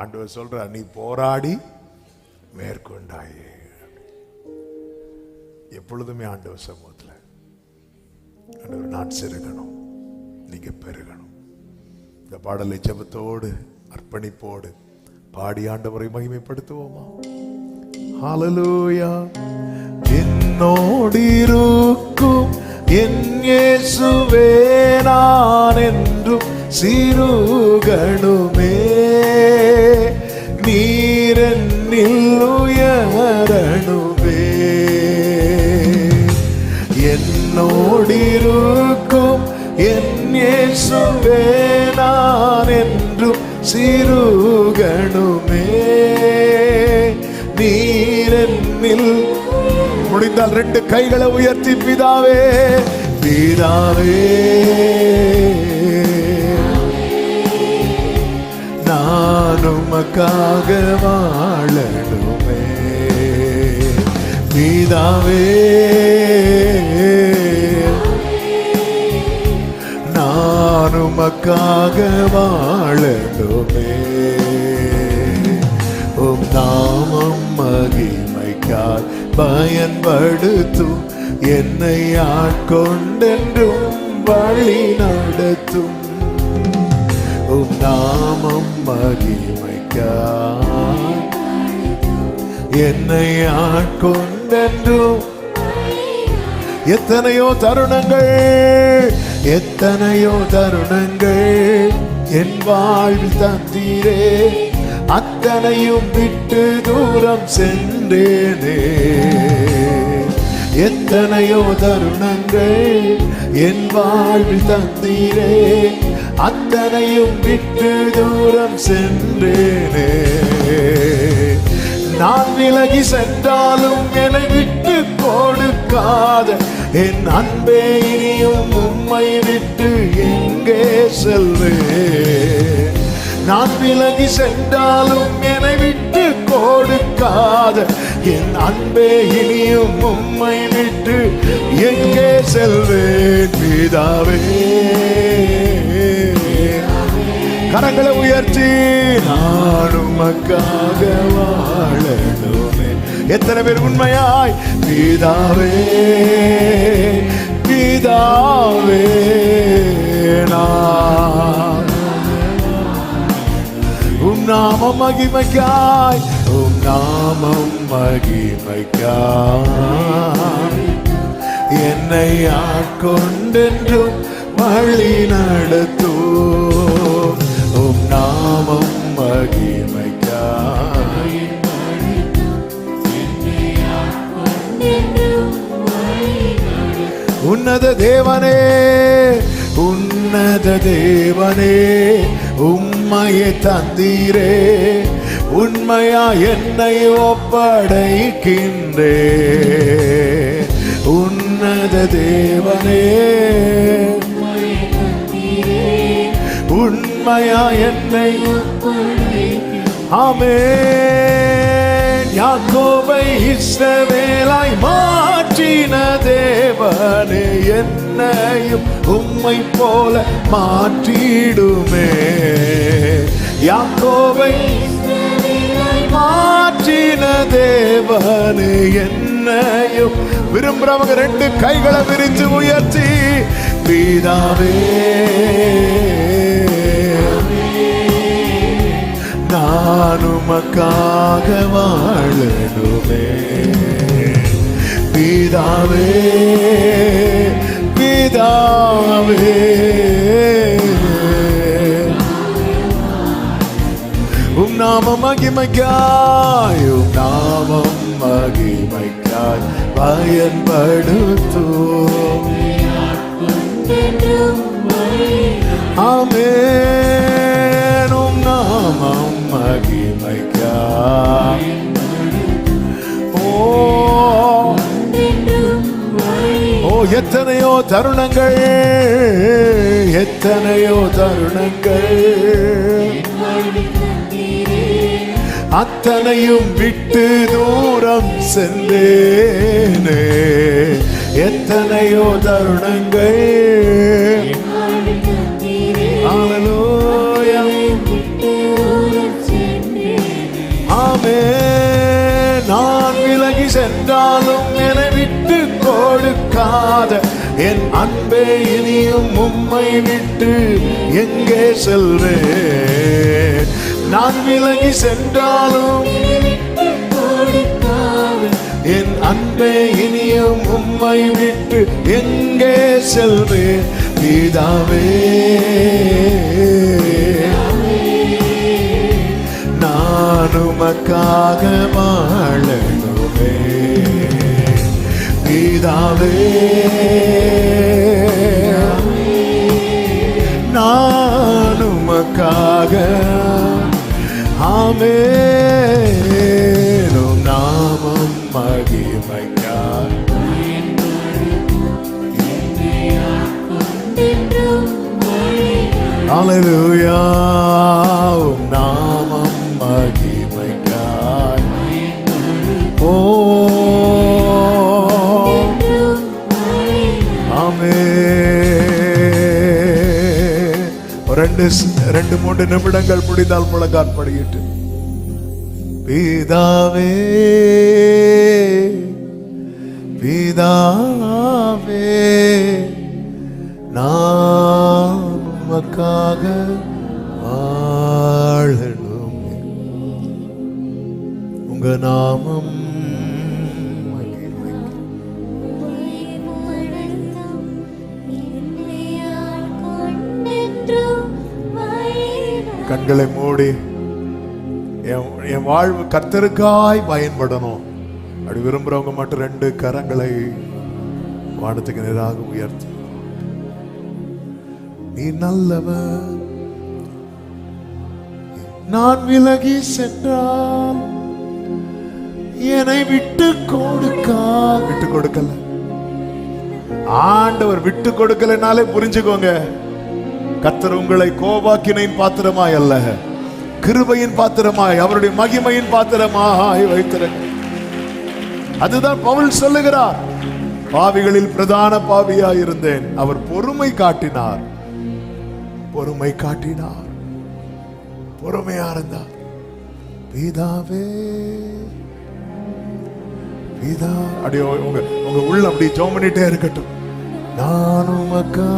ஆண்டவர் சொல்ற நீ போராடி மேற்கொண்டாயே. எப்பொழுதுமே ஆண்டவர் சமூகத்தில் ஆண்டவர் நான் செருகணும் நீங்க பெருகணும். இந்த பாடலை ஜபத்தோடு அர்ப்பணிப்போடு பாடி ஆண்டவரை மகிமைப்படுத்துவோமா? ஹalleluya என்னோடிருக்கும் என் இயேசுவே நான் என்றும் சிறுகணுமே. சிறுகணுமே நீரென்னில் முடிந்தால் ரெண்டு கைகளை உயர்த்தி பிதாவே பிதாவே. நான் உமக்காக வாழணுமே. பிதாவே. நான் உமக்காக வாழணுமே பயன்படுத்தும். என்னை ஆட்கொண்டென்றும் வழி நடத்தும். உம் நாமம் மகிமைக்காய். என்னை ஆட்கொண்டென்றும் எத்தனையோ தருணங்கள் எத்தனையோ தருணங்கள் என் வாழ்வில் தந்தீரே. அத்தனையும் விட்டு தூரம் சென்றேனே. எத்தனையோ தருணங்கள் என் வாழ்வில் தந்தீரே. அத்தனையும் விட்டு தூரம் சென்றேனே. நான் விலகி சென்றாலும் என்னை விட்டு கொடுக்காத என் அன்பே இனியும் உம்மை விட்டு எங்கே செல்வேன்? நான் விலகி சென்றாலும் என்னை விட்டு கொடுக்காத. என் அன்பே இனியும் உம்மை விட்டு எங்கே செல்வேன்? பிதாவே. கரங்களை உயர்த்தி நான் உமக்காக வாழணுமே. எத்தனை பேர் உண்மையாய்? பிதாவே பிதாவே நான் உம் நாமம் மகிமைக்காய் உம் நாமம் மகிமைக்காய். என்னை ஆட்கொண்டென்றும் வழி நடத்தோ. உம் நாமம் மகிமைக்காய். உன்னத தேவனே உன்னத தேவனே உம் உம்மையை தந்தீரே. உண்மையா என்னை ஒப்படைக்கின்றே. உன்னத தேவனே. உண்மையா என்னை ஆமென். யாக்கோபை இஸ்ரவேலாய் மாற்றின தேவனே என்னையும் உம்மை போல மாற்றிடுமே. யாக்கோவை மாற்றின தேவனே என்னையும் விரும்புறவங்க ரெண்டு கைகளை விரிஞ்சு உயர்த்தி பீதாவே நான் உமக்காக வாழணுமே. பீதாவே பீதாவே நாமம் நாமம் மகிமைக்காய் பயன்படுத்தும் ஆமேனும் நாமம் மகிமைக்காய். எத்தனையோ தருணங்கள் எத்தனையோ தருணங்கள். அத்தனையும் விட்டு தூரம் சென்றேனே எத்தனையோ தருணங்கள். ஆமே நான் விலகி சென்றாலும் என விட்டு கொடுக்காத. என் அன்பே இனியும் உம்மை விட்டு எங்கே செல்வேன்? நான் விலகி சென்றாலும் என் அன்பே இனியும் உம்மை விட்டு எங்கே செல்வேன் பிதாவே. நான் உமக்காக வாழணுமே. பிதாவே. நான் உமக்காக மேலும் நாமம் மகிமைக்காய் Hallelujah. நாமம் மகிமைக்காய். ஓ ஆமென். ரெண்டு ரெண்டு மூன்று நிமிடங்கள் முடிந்தால் முழங்கால் படியிட்டு பிதாவே பிதாவே நான் உமக்காக வாழணும். உங்க நாமம் கண்களை மூடி என் என் வாழ்வு கத்தருக்காய் பயன்படணும். அப்படி விரும்புறவங்க மட்டும் ரெண்டு கரங்களை வானத்துக்கு நேராக உயர்த்தி. நீ நல்லவன். நான் விலகி சென்றால் என்னை விட்டு கொடுக்கா. விட்டு கொடுக்கல. ஆண்டவர் விட்டு கொடுக்கலனாலே புரிஞ்சுக்கோங்க. கத்தர் உங்களை கோபாக்கினையின் பாத்திரமாய் அல்ல. கிருபையின் பாத்திரமாய் அவருடைய மகிமையின் பாத்திரமாய் வைத்திருக்க அதுதான் பவுல் சொல்லுகிறார் பாவிகளில் பிரதான பாவியாய் இருந்தேன். அவர் பொறுமை காட்டினார். பொறுமை காட்டினார். பொறுமையா இருந்தார். பிதாவே பிதா. அப்படியே உங்க உங்க உள்ள அப்படி ஜோம் பண்ணிட்டே இருக்கட்டும். நான் உமக்கா